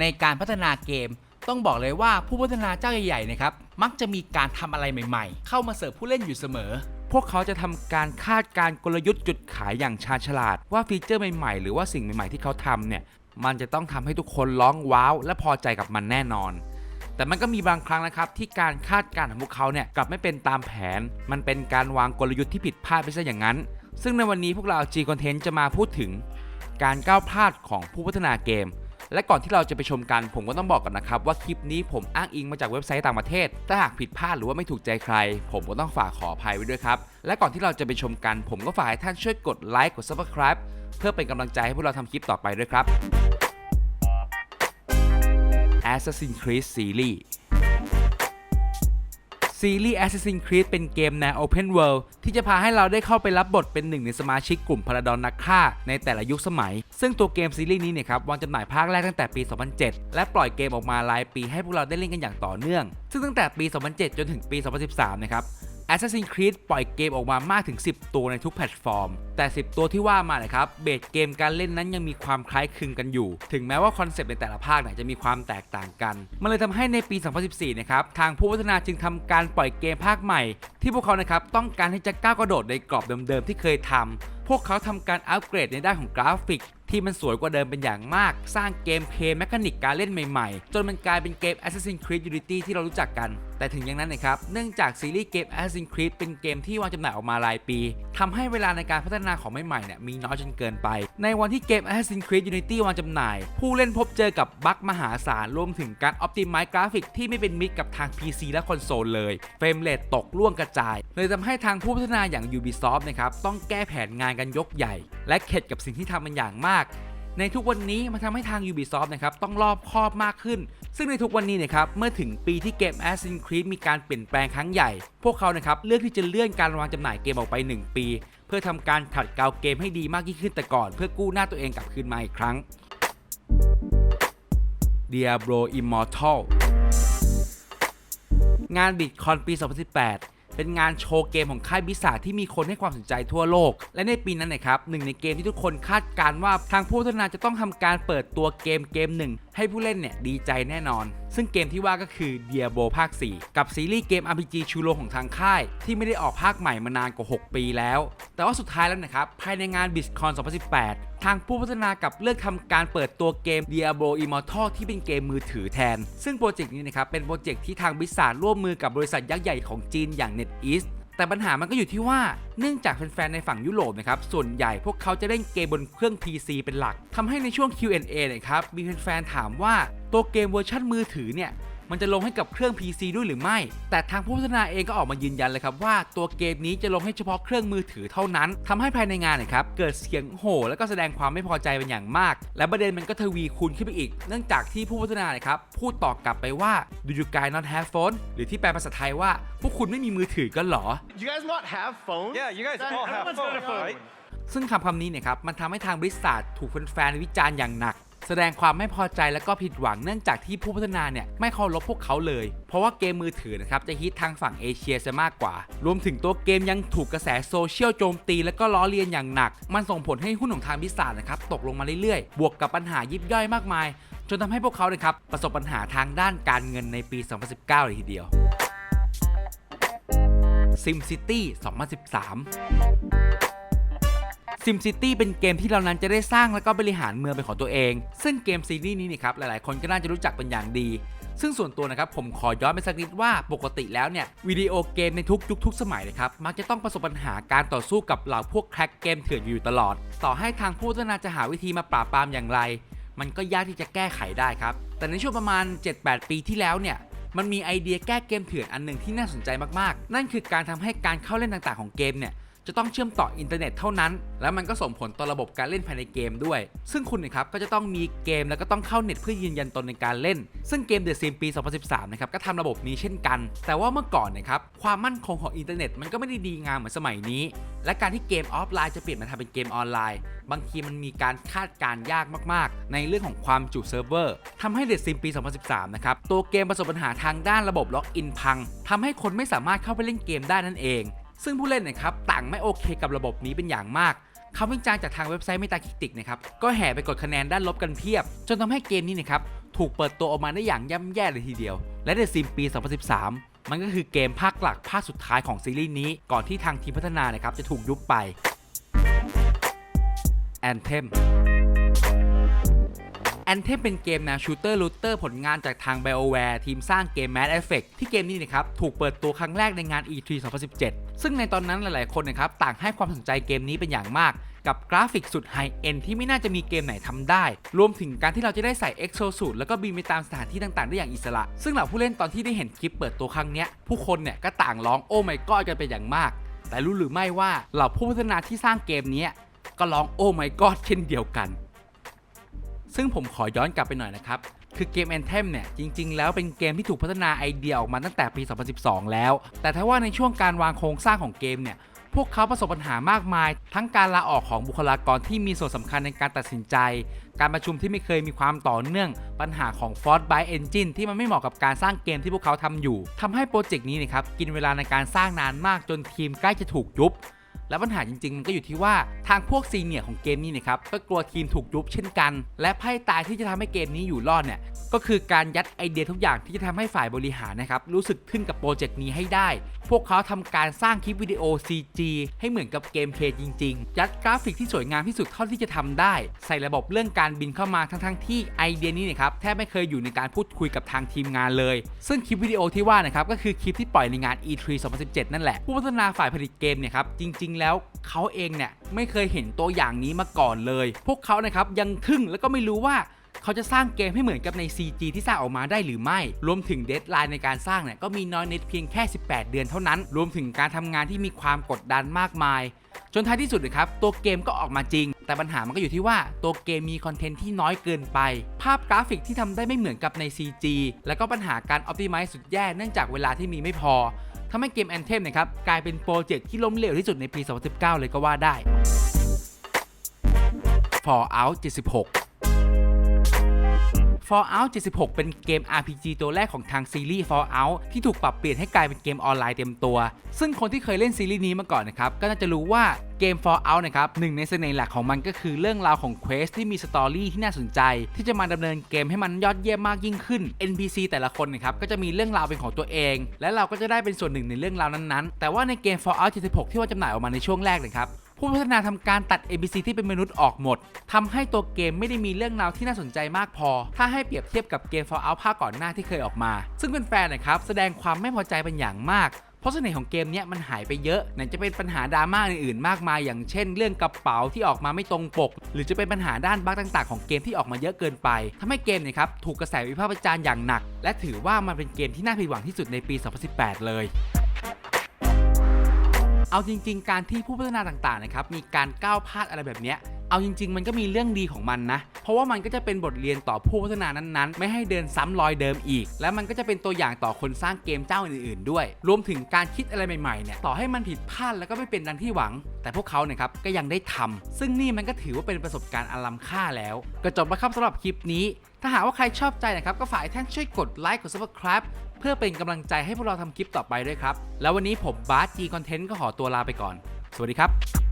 ในการพัฒนาเกม ต้องบอกเลยว่าผู้พัฒนาเจ้าใหญ่ๆนะครับมักจะมีการทำอะไรใหม่ๆ เข้ามาเสิร์ฟผู้เล่นอยู่เสมอ พวกเขาจะทำการคาดการณ์กลยุทธ์จุดขายอย่างชาญฉลาด ว่าฟีเจอร์ใหม่ๆ หรือว่าสิ่งใหม่ๆที่เขาทำเนี่ยมันจะต้องทำให้ทุกคนร้องว้าว และพอใจกับมันแน่นอน แต่มันก็มีบางครั้งนะครับที่การคาดการณ์ของพวกเขาเนี่ยกลับไม่เป็นตามแผน มันเป็นการวางกลยุทธ์ที่ผิดพลาดไปซะอย่างนั้น ซึ่งในวันนี้พวกเรา G Content จะมาพูดถึง การก้าวพลาดของผู้พัฒนาเกม และก่อนที่เราจะไปชมกันผมก็ต้องบอกก่อนนะครับว่าคลิปนี้ผมอ้างอิงมาจากเว็บไซต์ต่างประเทศ ถ้าหากผิดพลาดหรือว่าไม่ถูกใจใคร ผมก็ต้องฝากขออภัยไว้ด้วยครับ และก่อนที่เราจะไปชมกัน ผมก็ฝากให้ท่านช่วยกดไลค์กด subscribe เพื่อเป็นกำลังใจให้พวกเราทำคลิปต่อไปด้วยครับ Assassin's Creed Series ซีรีส์ Assassin's Creed เป็นเกมแนว Open World ที่จะพาให้เราได้เข้าไปรับบทเป็นหนึ่งในสมาชิกกลุ่มพาราดอนนักฆ่า ในแต่ละยุคสมัย ซึ่งตัวเกมซีรีส์นี้เนี่ยครับวางจำหน่ายภาคแรกตั้งแต่ปี 2007 และปล่อยเกมออกมารายปีให้พวกเราได้เล่นกันอย่างต่อเนื่อง ซึ่งตั้งแต่ปี 2007 จนถึงปี 2013 นะครับ Assassin's Creed ปล่อยเกมออกมามากถึง 10 ตัวในทุกแพลตฟอร์ม แต่ 10 ตัวที่ว่ามานะครับเบสเกมการเล่นนั้นยังมีความคล้ายคลึงกันอยู่ ถึงแม้ว่าคอนเซปต์ในแต่ละภาคเนี่ยจะมีความแตกต่างกัน มันเลยทำให้ในปี 2014 นะครับทางผู้พัฒนาจึงทำการปล่อยเกมภาคใหม่ ที่พวกเขานะครับต้องการที่จะก้าวกระโดดในกรอบเดิมๆที่เคยทำพวกเขาทำการอัปเกรดในด้านของกราฟิก ที่มันสวยกว่าเดิมเป็นอย่างมาก สร้างเกมเพลย์แมคานิกการเล่นใหม่ๆ จนมันกลายเป็นเกม Assassin's Creed Unity ที่เรารู้จักกัน แต่ถึงอย่างนั้นนะครับ เนื่องจากซีรีส์เกม Assassin's Creed เป็นเกมที่วางจำหน่ายออกมารายปีทำให้เวลาในการพัฒนาของใหม่ๆเนี่ยมีน้อยจนเกินไป ในวันที่เกม Assassin's Creed Unity วางจำหน่าย ผู้เล่นพบเจอกับบั๊กมหาศาลรวมถึงการ Optimize กราฟิกที่ไม่เป็นมิตรกับทาง PC และคอนโซลเลยเฟรมเรทตกล่วงกระจาย เลยทำให้ทางผู้พัฒนาอย่าง Ubisoft นะครับต้องแก้แผนงานกันยกใหญ่ และเข็ดกับสิ่งที่ทำมันอย่างมาก ในทุกวันนี้มันทำให้ทาง Ubisoft นะครับต้องรอบคอบมากขึ้น ซึ่งในทุกวันนี้นะครับเมื่อถึงปีที่เกม Assassin's Creed มีการเปลี่ยนแปลงครั้งใหญ่ พวกเขานะครับเลือกที่จะเลื่อนการวางจำหน่ายเกมออกไป 1 ปี เพื่อทำการขัดเกลาเกมให้ดีมากยิ่งขึ้นแต่ก่อน เพื่อกู้หน้าตัวเองกลับคืนมาอีกครั้ง Diablo Immortal งานบิ t คอนปี 2018 เป็นงานโชว์เกมของค่ายบิสาที่มีคนให้ความสนใจทั่วโลก และในปีนั้นนะครับหนึ่งในเกมที่ทุกคนคาดการณ์ว่าทางผู้พัฒนาจะต้องทำการเปิดตัวเกมเกมหนึ่งให้ผู้เล่นเนี่ยดีใจแน่นอน ซึ่งเกมที่ว่าก็คือ Diablo ภาค 4 กับซีรีส์เกม RPG ชูโรของทางค่าย ที่ไม่ได้ออกภาคใหม่มานานกว่า 6 ปีแล้ว แต่ว่าสุดท้ายแล้วนะครับ ภายในงาน BlizzCon 2018 ทางผู้พัฒนากับเลือกทำการเปิดตัวเกม Diablo Immortal ที่เป็นเกมมือถือแทน ซึ่งโปรเจกต์นี้นะครับเป็นโปรเจกต์ที่ทางบิสาร่วมมือกับบริษัทยักษ์ใหญ่ของจีนอย่าง NetEase แต่ปัญหามันก็อยู่ที่ว่าเนื่องจากแฟนๆ ในฝั่งยุโรปนะครับ ส่วนใหญ่พวกเขาจะเล่นเกมบนเครื่อง PC เป็นหลักทำให้ในช่วง Q&A นะครับ มีแฟนๆ ถามว่าตัวเกมเวอร์ชันมือถือเนี่ย มันจะลงให้กับเครื่อง PC ด้วยหรือไม่ แต่ทางผู้พัฒนาเองก็ออกมายืนยันเลยครับว่าตัวเกมนี้จะลงให้เฉพาะเครื่องมือถือเท่านั้นทำให้ภายในงานนะครับเกิดเสียงโห่และก็แสดงความไม่พอใจเป็นอย่างมาก และประเด็นมันก็ทวีคูณขึ้นไปอีก เนื่องจากที่ผู้พัฒนานะครับพูดตอบกลับไปว่า do you guys not have phone หรือที่แปลภาษาไทยว่า พวกคุณไม่มีมือถือกันเหรอ You guys not have phones? Yeah, you guys That- all have everyone's got a phones, phone. right? ซึ่งคำคำนี้เนี่ยครับมันทำให้ทางบริษัทถูกแฟนๆวิจารณ์อย่างหนัก แสดงความไม่พอใจและก็ผิดหวังเนื่องจากที่ผู้พัฒนาเนี่ยไม่เคารพพวกเขาเลย เพราะว่าเกมมือถือนะครับจะฮิตทางฝั่งเอเชียซะมากกว่า รวมถึงตัวเกมยังถูกกระแสโซเชียลโจมตี และก็ล้อเลียนอย่างหนัก มันส่งผลให้หุ้นของทางบริษัทนะครับตกลงมาเรื่อยๆ บวกกับปัญหายิบย่อยมากมาย จนทำให้พวกเขานะครับประสบปัญหาทางด้านการเงินในปี 2019 เลยทีเดียว SimCity 2013 SimCity เป็นเกมที่เรานั้นจะได้สร้างและก็บริหารเมืองเป็นของตัวเอง ซึ่งเกมซีรีส์นี้นี่ครับหลายๆ คนก็น่าจะรู้จักเป็นอย่างดี ซึ่งส่วนตัวนะครับผมขอย้อนไปสักนิดว่าปกติแล้วเนี่ยวิดีโอเกมในทุกยุคทุกสมัยนะครับมักจะต้องประสบปัญหาการต่อสู้กับเหล่าพวกแคร็กเกมเถื่อนอยู่ตลอด ต่อให้ทางผู้พัฒนาจะหาวิธีมาปราบปรามอย่างไร มันก็ยากที่จะแก้ไขได้ครับแต่ในช่วงประมาณ 7-8 ปีที่แล้วเนี่ยมันมีไอเดียแก้เกมเถื่อนอันหนึ่งที่น่าสนใจมากๆ นั่นคือการทำให้การเข้าเล่นต่างๆของเกมเนี่ย จะต้องเชื่อมต่ออินเทอร์เน็ตเท่านั้น แล้วมันก็ส่งผลต่อระบบการเล่นภายในเกมด้วย ซึ่งคุณนะครับก็จะต้องมีเกมแล้วก็ต้องเข้าเน็ตเพื่อยืนยันตนในการเล่น ซึ่งเกม The Sims ปี 2013 นะครับก็ทำระบบนี้เช่นกัน แต่ว่าเมื่อก่อนนะครับความมั่นคงของอินเทอร์เน็ตมันก็ไม่ได้ดีงามเหมือนสมัยนี้ และการที่เกมออฟไลน์จะเปลี่ยนมาทำเป็นเกมออนไลน์ บางทีมันมีการคาดการยากมากๆ ในเรื่องของความจุเซิร์ฟเวอร์ทำให้ The Sims ปี 2013 นะครับตัวเกมประสบปัญหาทางด้านระบบล็อกอินพังทำให้คนไม่สามารถเข้าไปเล่นเกมได้นั่นเอง ซึ่งผู้เล่นนะครับต่างไม่โอเคกับระบบนี้เป็นอย่างมากคำวิจารณ์จากทางเว็บไซต์ Metacritic นะครับก็แห่ไปกดคะแนนด้านลบกันเพียบ จนทำให้เกมนี้นะครับถูกเปิดตัวออกมาได้อย่างย่ำแย่เลยทีเดียว และในซิมปี 2013 มันก็คือเกมภาคหลักภาคสุดท้ายของซีรีส์นี้ ก่อนที่ทางทีมพัฒนานะครับจะถูกยุบไป Anthem Anthem เป็นเกมแนวชูเตอร์ลูเตอร์ผลงานจากทาง BioWare ทีมสร้างเกม Mass Effect ที่เกมนี้นะครับถูกเปิดตัวครั้งแรกในงาน E3 2017 ซึ่งในตอนนั้นหลายๆ คนนะครับต่างให้ความสนใจเกมนี้เป็นอย่างมากกับกราฟิกสุดไฮเอ็นที่ไม่น่าจะมีเกมไหนทำได้ รวมถึงการที่เราจะได้ใส่ Exo Suit แล้วก็บินไปตามสถานที่ต่างๆ ได้อย่างอิสระ ซึ่งเหล่าผู้เล่นตอนที่ได้เห็นคลิปเปิดตัวครั้งนี้ผู้คนเนี่ยก็ต่างร้องโอ้ my god กันเป็นอย่างมาก แต่รู้หรือไม่ว่าเหล่าผู้พัฒนาที่สร้างเกมนี้ก็ร้องโอ้ my god เช่นเดียวกัน ซึ่งผมขอย้อนกลับไปหน่อยนะครับ คือเกม Anthem เนี่ยจริง ๆ แล้วเป็นเกมที่ถูกพัฒนาไอเดียออกมาตั้งแต่ปี 2012 แล้ว แต่ถ้าว่าในช่วงการวางโครงสร้างของเกมเนี่ยพวกเขาประสบปัญหามากมาย ทั้งการลาออกของบุคลากรที่มีส่วนสำคัญในการตัดสินใจ การประชุมที่ไม่เคยมีความต่อเนื่อง ปัญหาของ f o r t by Engine ที่มันไม่เหมาะกับการสร้างเกมที่พวกเขาทำอยู่ทำให้โปรเจกต์นี้นะครับกินเวลาในการสร้างนานมากจนทีมใกล้จะถูกยุบ และปัญหาจริงๆ มันก็อยู่ที่ว่าทางพวกซีเนียร์ของเกมนี้นะครับก็กลัวทีมถูกยุบเช่นกัน และไพ่ตายที่จะทำให้เกมนี้อยู่รอดเนี่ยก็คือการยัดไอเดียทุกอย่างที่จะทำให้ฝ่ายบริหารนะครับรู้สึกทึ่งกับโปรเจกต์นี้ให้ได้ พวกเขาทำการสร้างคลิปวิดีโอ CG ให้เหมือนกับเกมเพลย์จริง ๆ ยัดกราฟิกที่สวยงามที่สุดเท่าที่จะทำได้ ใส่ระบบเรื่องการบินเข้ามาทั้งๆที่ไอเดียนี้นะครับแทบไม่เคยอยู่ในการพูดคุยกับทางทีมงานเลย ซึ่งคลิปวิดีโอที่ว่านะครับก็คือคลิปที่ปล่อยในงาน E3 2017 นั่นแหละผู้พัฒนาฝ่ายผลิตเกมเนี่ยครับจริงๆ แล้วเขาเองเนี่ยไม่เคยเห็นตัวอย่างนี้มาก่อนเลย พวกเขานะครับยังทึ่งแล้วก็ไม่รู้ว่าเขาจะสร้างเกมให้เหมือนกับใน CG ที่สร้างออกมาได้หรือไม่ รวมถึงเดทไลน์ในการสร้างเนี่ยก็มีน้อยนิดเพียงแค่ 18 เดือนเท่านั้น รวมถึงการทำงานที่มีความกดดันมากมาย จนท้ายที่สุดนะครับตัวเกมก็ออกมาจริง แต่ปัญหามันก็อยู่ที่ว่าตัวเกมมีคอนเทนต์ที่น้อยเกินไป ภาพกราฟิกที่ทำได้ไม่เหมือนกับใน CG แล้วก็ปัญหาการ Optimize สุดแย่เนื่องจากเวลาที่มีไม่พอ ทำให้เกมแอนเทมนะครับกลายเป็นโปรเจกต์ที่ล้มเหลวที่สุดในปี 2019 เลยก็ว่าได้ Fallout 76 Fallout 76 เป็นเกม RPG ตัวแรกของทางซีรีส์ Fallout ที่ถูกปรับเปลี่ยนให้กลายเป็นเกมออนไลน์เต็มตัว ซึ่งคนที่เคยเล่นซีรีส์นี้มาก่อนนะครับ ก็น่าจะรู้ว่าเกม Fallout นะครับหนึ่งในเสน่ห์หลักของมันก็คือเรื่องราวของเควสที่มีสตอรี่ที่น่าสนใจ ที่จะมาดำเนินเกมให้มันยอดเยี่ยมมากยิ่งขึ้น NPC แต่ละคนนะครับก็จะมีเรื่องราวเป็นของตัวเอง และเราก็จะได้เป็นส่วนหนึ่งในเรื่องราวนั้นๆ แต่ว่าในเกม Fallout 76 ที่ว่าจำหน่ายออกมาในช่วงแรกนะครับ ผู้พัฒนาทำการตัด NPC ที่เป็นมนุษย์ออกหมดทำให้ตัวเกมไม่ได้มีเรื่องราวที่น่าสนใจมากพอ ถ้าให้เปรียบเทียบกับเกม Fallout ภาคก่อนหน้าที่เคยออกมา ซึ่งเป็นแฟนนะครับแสดงความไม่พอใจเป็นอย่างมากเพราะเสน่ห์ของเกมเนี้ยมันหายไปเยอะไหนจะเป็นปัญหาดราม่าอื่นๆ มากมาย อย่างเช่น เรื่องกระเป๋าที่ออกมาไม่ตรงปก หรือจะเป็นปัญหาด้านบั๊กต่างๆ ของเกมที่ออกมาเยอะเกินไปทำให้เกมเนี่ยครับถูกกระแสวิพากษ์วิจารณ์อย่างหนัก และถือว่ามันเป็นเกมที่น่าผิดหวังที่สุดในปี 2018 เลย เอาจริง ๆ การที่ผู้พัฒนาต่างๆนะครับมีการก้าวพลาดอะไรแบบเนี้ย เอาจริง ๆ มันก็มีเรื่องดีของมันนะ เพราะว่ามันก็จะเป็นบทเรียนต่อผู้พัฒนานั้นๆ ไม่ให้เดินซ้ำรอยเดิมอีก และมันก็จะเป็นตัวอย่างต่อคนสร้างเกมเจ้าอื่นๆ ด้วย รวมถึงการคิดอะไรใหม่ๆ เนี่ย ต่อให้มันผิดพลาดแล้วก็ไม่เป็นดังที่หวัง แต่พวกเขาเนี่ยครับ ก็ยังได้ทำซึ่งนี่มันก็ถือว่าเป็นประสบการณ์อันล้ำค่าแล้ว ก็จบแล้วครับสำหรับคลิปนี้ ถ้าหากว่าใครชอบใจนะครับ ก็ฝากท่านช่วยกดไลค์ กด subscribe เพื่อเป็นกำลังใจให้พวกเราทำคลิปต่อไปด้วยครับ แล้ววันนี้ผมบาสจีคอนเทนต์ก็ขอตัวลาไปก่อน สวัสดีครับ